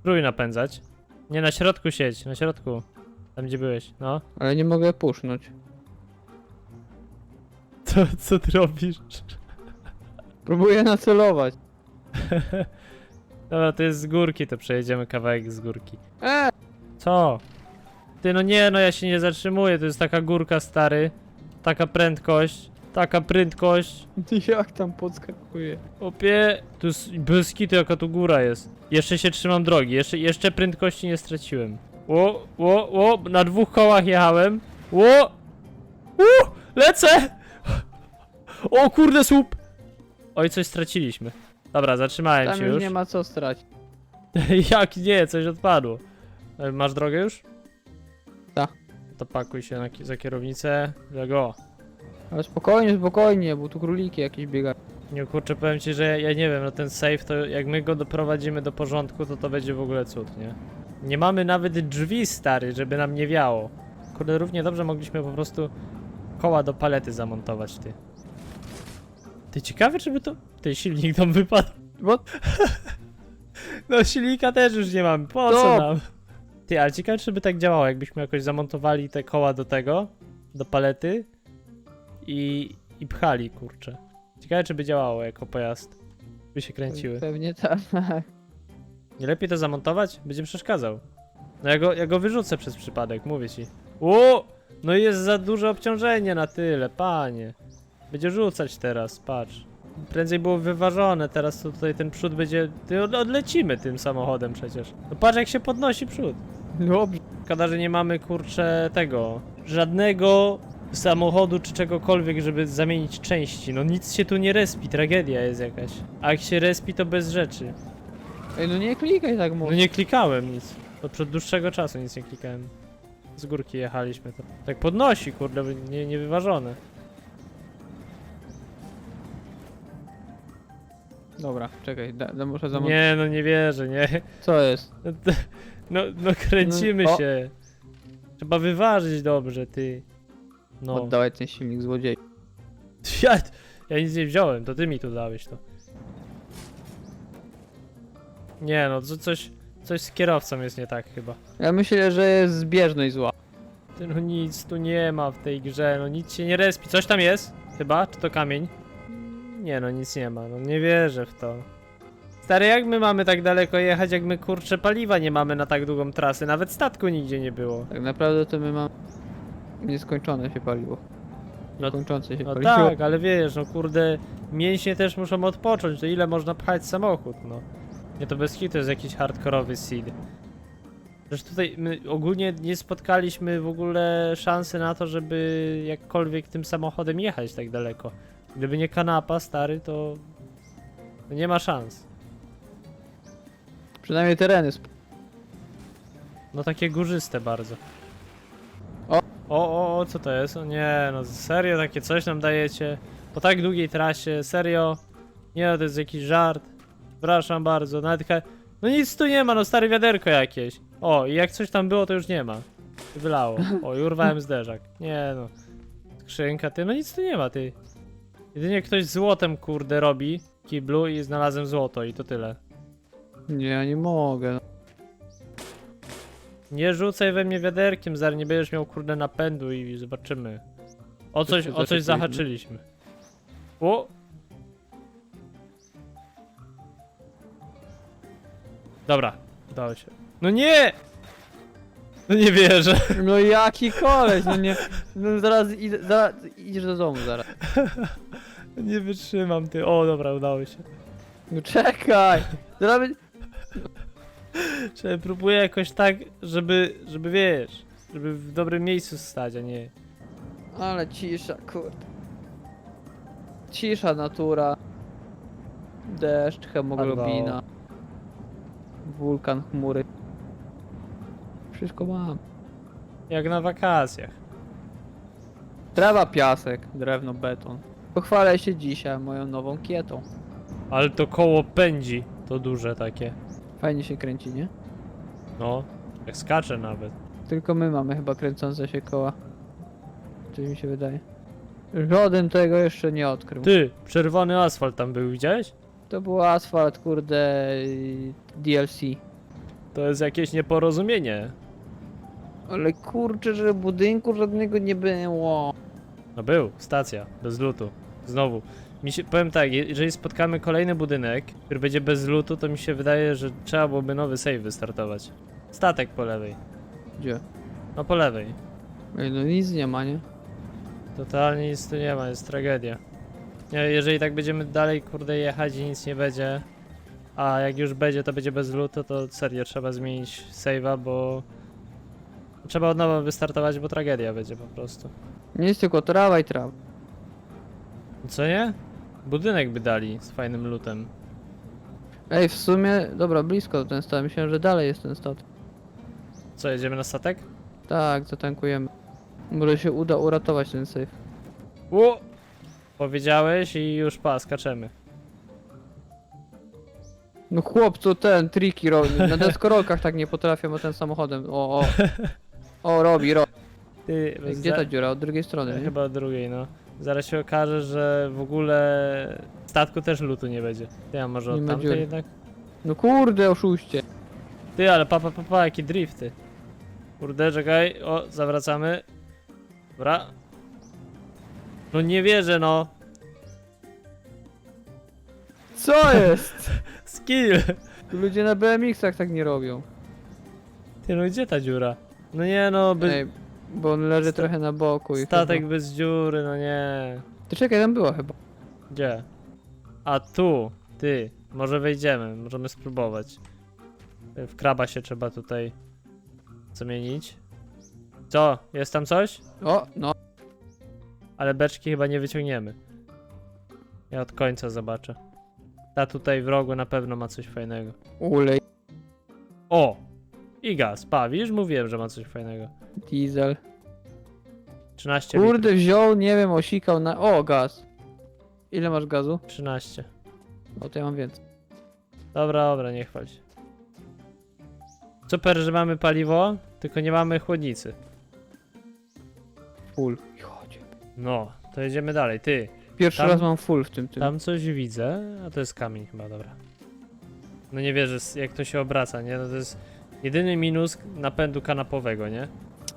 Spróbuj napędzać. Nie, na środku siedź, na środku. Tam gdzie byłeś, no. Ale nie mogę pusznąć. Co, co ty robisz? Próbuję nacelować. Dobra, to jest z górki, to przejedziemy kawałek z górki. Eee! Co? Ty, no nie, no ja się nie zatrzymuję, to jest taka górka, stary. Taka prędkość, taka prędkość. Jak tam podskakuje? Opie, tu jest bez kitu, jaka tu góra jest. Jeszcze się trzymam drogi, jeszcze, jeszcze prędkości nie straciłem. Ło, ło, ło, na dwóch kołach jechałem. Ło, u, lecę! O kurde, słup! Oj, coś straciliśmy. Dobra, zatrzymałem Tam się już już. nie ma co stracić. Jak nie, coś odpadło. E, Masz drogę już? Tak. To pakuj się na, ki- za kierownicę. Go. Ale spokojnie, spokojnie, bo tu króliki jakieś biegają. Nie kurczę, powiem ci, że ja, ja nie wiem, no ten safe to jak my go doprowadzimy do porządku, to to będzie w ogóle cud, nie? Nie mamy nawet drzwi stary, żeby nam nie wiało. Kurde, równie dobrze mogliśmy po prostu koła do palety zamontować, ty. Ty ciekawe, czy by to... Ty silnik tam wypadł. Bo No silnika też już nie mamy, po co Stop. nam? Ty, ale ciekawe, czy by tak działało, jakbyśmy jakoś zamontowali te koła do tego, do palety i, i pchali, kurczę. Ciekawe, czy by działało jako pojazd. By się kręciły. pewnie tak. Nie lepiej to zamontować? Będzie przeszkadzał. No ja go, ja go wyrzucę przez przypadek, mówię ci. O! No jest za duże obciążenie na tyle, panie. Będzie rzucać teraz, patrz. Prędzej było wyważone, teraz to tutaj ten przód będzie... Ty od- odlecimy tym samochodem przecież. No patrz jak się podnosi przód. Dobrze. Szkoda, że nie mamy kurczę tego. Żadnego samochodu czy czegokolwiek, żeby zamienić części. No nic się tu nie respi, tragedia jest jakaś. A jak się respi, to bez rzeczy. Ej, no nie klikaj tak No mocno. nie klikałem nic. Od przed dłuższego czasu nic nie klikałem. Z górki jechaliśmy to. Tak podnosi, kurde, nie, niewyważone. Dobra, czekaj, da, da, muszę zamontować. Nie, no nie wierzę, nie. Co jest? No, to- no, no kręcimy No, o. się. Trzeba wyważyć dobrze, ty. No. Oddawaj ten silnik złodziej. Ja, ja nic nie wziąłem, to ty mi tu dałeś to. Nie no, co, coś, coś z kierowcą jest nie tak chyba. Ja myślę, że jest zbieżność zła. Ty, no nic tu nie ma w tej grze, no nic się nie respi. Coś tam jest? Chyba? Czy to kamień? Nie no, nic nie ma, no nie wierzę w to. Stary, jak my mamy tak daleko jechać, jak my kurcze paliwa nie mamy na tak długą trasę? Nawet statku nigdzie nie było. Tak naprawdę to my mamy nieskończone się paliwo. No- się No paliwo. tak, ale wiesz, no kurde, mięśnie też muszą odpocząć, to ile można pchać samochód, no. Nie, to bez hitu jest jakiś hardkorowy seed. Zresztą tutaj my ogólnie nie spotkaliśmy w ogóle szansy na to, żeby jakkolwiek tym samochodem jechać tak daleko. Gdyby nie kanapa, stary, to... to nie ma szans. Przynajmniej tereny. sp- No takie górzyste bardzo. O! O, o, co to jest? O nie, no serio takie coś nam dajecie? Po tak długiej trasie, serio? Nie, no, to jest jakiś żart. Przepraszam bardzo, nawet No nic tu nie ma, no stare wiaderko jakieś. O, i jak coś tam było, to już nie ma. Wylało. O, i urwałem zderzak. Nie no. Skrzynka, ty, no nic tu nie ma, ty. Jedynie ktoś złotem, kurde, robi kiblu i znalazłem złoto i to tyle. Nie, ja nie mogę. Nie rzucaj we mnie wiaderkiem, zaraz nie będziesz miał kurde napędu i zobaczymy. O coś, o coś zahaczyliśmy. O! Dobra, udało się. No nie! No nie wierzę. No jaki koleś, no nie. No zaraz, idę, zaraz idziesz do domu zaraz. Nie wytrzymam ty. O, dobra, udało się. No czekaj! Zaraz Czy próbuję jakoś tak, żeby, żeby wiesz, żeby w dobrym miejscu stać, a nie. Ale cisza, kurde. Cisza natura. Deszcz, hemoglobina. Wulkan, chmury. Wszystko mam. Jak na wakacjach. Trawa, piasek, drewno, beton. Pochwalę się dzisiaj moją nową kietą. Ale to koło pędzi. To duże takie. Fajnie się kręci, nie? No, jak skacze nawet. Tylko my mamy chyba kręcące się koła. Coś mi się wydaje. Żaden tego jeszcze nie odkrył. Ty, czerwony asfalt tam był, widziałeś? To był asfalt, kurde, DLC. To jest jakieś nieporozumienie. Ale kurczę, że budynku żadnego nie było. No był, stacja, bez lutu. Znowu. Mi się, powiem tak, je- jeżeli spotkamy kolejny budynek, który będzie bez lutu, to mi się wydaje, że trzeba byłoby nowy save wystartować. Statek po lewej. Gdzie? No po lewej. Ej, no nic nie ma, nie? Totalnie nic tu nie ma, jest tragedia. Nie, jeżeli tak będziemy dalej, kurde, jechać i nic nie będzie, a jak już będzie, to będzie bez lutu, to serio trzeba zmienić save'a, bo trzeba od nowa wystartować, bo tragedia będzie po prostu. Nie jest tylko trawa i trawa. Co nie? Budynek by dali z fajnym lutem. Ej, w sumie, dobra, blisko ten statek. Myślałem, że dalej jest ten statek. Co, jedziemy na statek? Tak, zatankujemy. Może się uda uratować ten safe. U! Powiedziałeś i już pa, skaczemy. No chłopcu, ten triki robi. Na deskorolkach tak nie potrafią, bo ten samochodem. O, o. O, robi, robi. Ty, Ej, Gdzie ta dziura? Od drugiej strony, nie? Chyba od drugiej, no. Zaraz się okaże, że w ogóle statku też lutu nie będzie. Ty, a może Nie od ma tamtej dziury. jednak? No kurde, oszuście. Ty, ale papa, papa, pa, jaki drifty. Kurde, czekaj, o, zawracamy. Dobra. No nie wierzę, no. Co jest? Skill. Ludzie na BMX-ach tak nie robią. Ty, no gdzie ta dziura? No nie no, by... Ej, bo on leży Sta- trochę na boku i statek chyba... bez dziury, no nie. Ty czekaj, tam była chyba. Gdzie? A tu, ty, może wejdziemy, możemy spróbować. W kraba się trzeba tutaj zamienić. Co? Jest tam coś? O, no. Ale beczki chyba nie wyciągniemy. Ja od końca zobaczę. Ta tutaj w rogu na pewno ma coś fajnego. Ulej, O! I gaz, pa, widzisz? Mówiłem, że ma coś fajnego. diesel. 13 litrów. Kurde, wziął, nie wiem, osikał na... O, gaz. Ile masz gazu? 13. O, to ja mam więcej. Dobra, dobra, nie chwal się. Super, że mamy paliwo, tylko nie mamy chłodnicy. Full. I chodź. No, to jedziemy dalej. Ty, Pierwszy Tam- raz mam full w tym tym. tam coś widzę, a to jest kamień chyba, dobra. No nie wierzę, s- jak to się obraca, nie? No to jest jedyny minus napędu kanapowego, nie?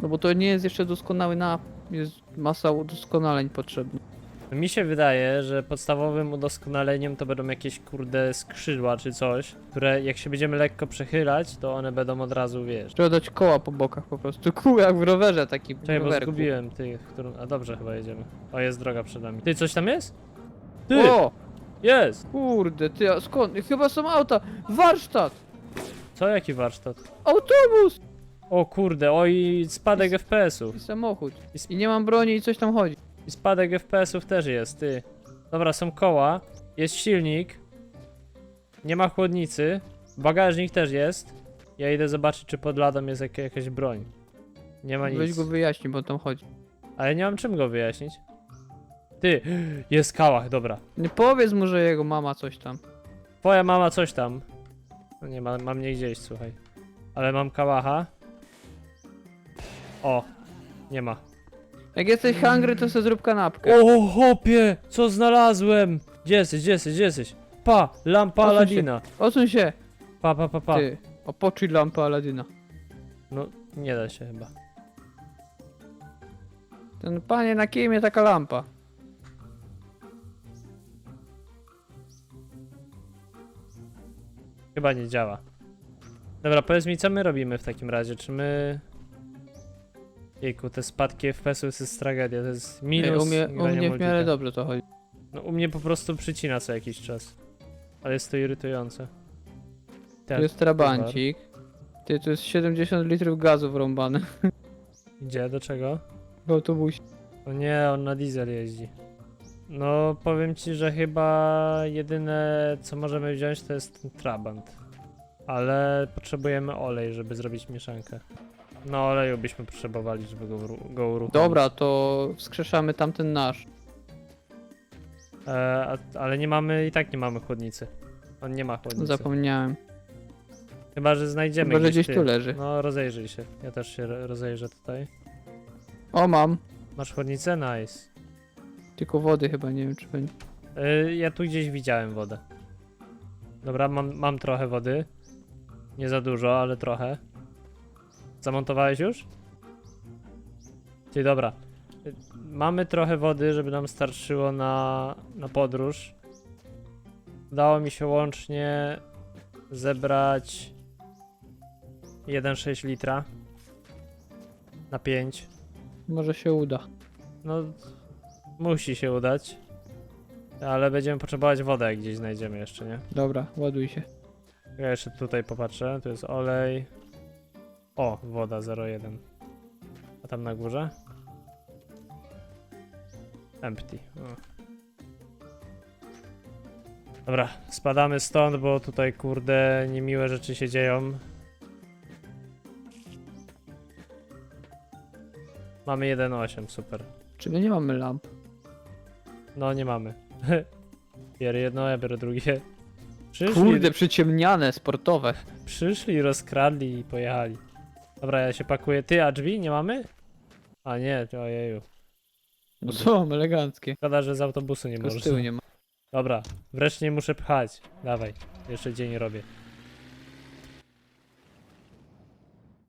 No bo to nie jest jeszcze doskonały na... Jest masa udoskonaleń potrzebna. Mi się wydaje, że podstawowym udoskonaleniem to będą jakieś kurde skrzydła czy coś, które jak się będziemy lekko przechylać, to one będą od razu, wiesz. Trzeba dać koła po bokach po prostu. Kół jak w rowerze taki. Czekaj, bo rowerku. zgubiłem tych, którą... A dobrze chyba jedziemy. O, jest droga przed nami. Ty, coś tam jest? Ty! O! Jest! Kurde, ty, a skąd? Chyba są auta! Warsztat! Co, jaki warsztat? Autobus! O kurde, oj, spadek FPS-ów. I samochód. I, nie mam broni i coś tam chodzi. I spadek FPS-ów też jest, ty. Dobra, są koła, jest silnik, nie ma chłodnicy, bagażnik też jest. Ja idę zobaczyć, czy pod ladą jest jak, jakaś broń. Nie ma Weź nic. go wyjaśnij, bo tam chodzi. Ale nie mam czym go wyjaśnić. Ty, jest kałach, dobra. Nie powiedz mu, że jego mama coś tam. Twoja mama coś tam. No nie, ma, mam nie gdzieś, słuchaj. Ale mam kałacha. O, nie ma. Jak jesteś hungry, to sobie zrób kanapkę. O, hopie, co znalazłem? Gdzie jesteś, gdzie jesteś, gdzie jesteś? Pa, lampa Odsuń. Aladina. Odsuń się! Pa, pa, pa, pa. Ty. O, poczuj lampę Aladyna. No, nie da się chyba. Ten panie, na kij mnie taka lampa? Chyba nie działa. Dobra, powiedz mi, co my robimy w takim razie? Czy my... Jejku, te spadki FPS-ów to jest tragedia, to jest minus Ej, u mnie, u grania mnie w multika. miarę dobrze to chodzi. No u mnie po prostu przycina co jakiś czas. Ale jest to irytujące. Tu Ten jest trabancik. Ty, tu jest 70 litrów gazu wrąbane Gdzie? Do czego? w autobusie. O nie, on na diesel jeździ. No, powiem ci, że chyba jedyne co możemy wziąć to jest ten trabant. Ale potrzebujemy olej, żeby zrobić mieszankę. No, oleju byśmy potrzebowali, żeby go, go uruchomić. Dobra, to wskrzeszamy tamten nasz. E, a, ale nie mamy, i tak nie mamy chłodnicy. On nie ma chłodnicy. Zapomniałem. Chyba, że znajdziemy Chyba, że gdzieś gdzieś ty. tu leży. No, rozejrzyj się. Ja też się ro- rozejrzę tutaj. O, mam. Masz chłodnicę? Nice. Tylko wody chyba, nie wiem czy będzie. Y, ja tu gdzieś widziałem wodę. Dobra, mam, mam trochę wody. Nie za dużo, ale trochę. Zamontowałeś już? Ty dobra. Y, Mamy trochę wody, żeby nam starczyło na, na podróż. Udało mi się łącznie zebrać 1,6 litra na 5. Może się uda. No, musi się udać. Ale będziemy potrzebować wodę, jak gdzieś znajdziemy jeszcze, nie? Dobra, ładuj się. Ja jeszcze tutaj popatrzę. Tu jest olej. O, woda 0,1. A tam na górze? Empty. O. Dobra, spadamy stąd, bo tutaj kurde niemiłe rzeczy się dzieją. Mamy 1,8, super. Czy my nie mamy lamp? No nie mamy. Biorę jedno, ja biorę drugie. Przyszli, Kurde, przyciemniane, sportowe. przyszli, rozkradli i pojechali. Dobra, ja się pakuję. Ty, a drzwi nie mamy? A nie, ojeju. No są, eleganckie. Szkoda, że z autobusu nie Tylko z tyłu nie ma. Dobra, wreszcie nie muszę pchać. Dawaj, jeszcze dzień robię.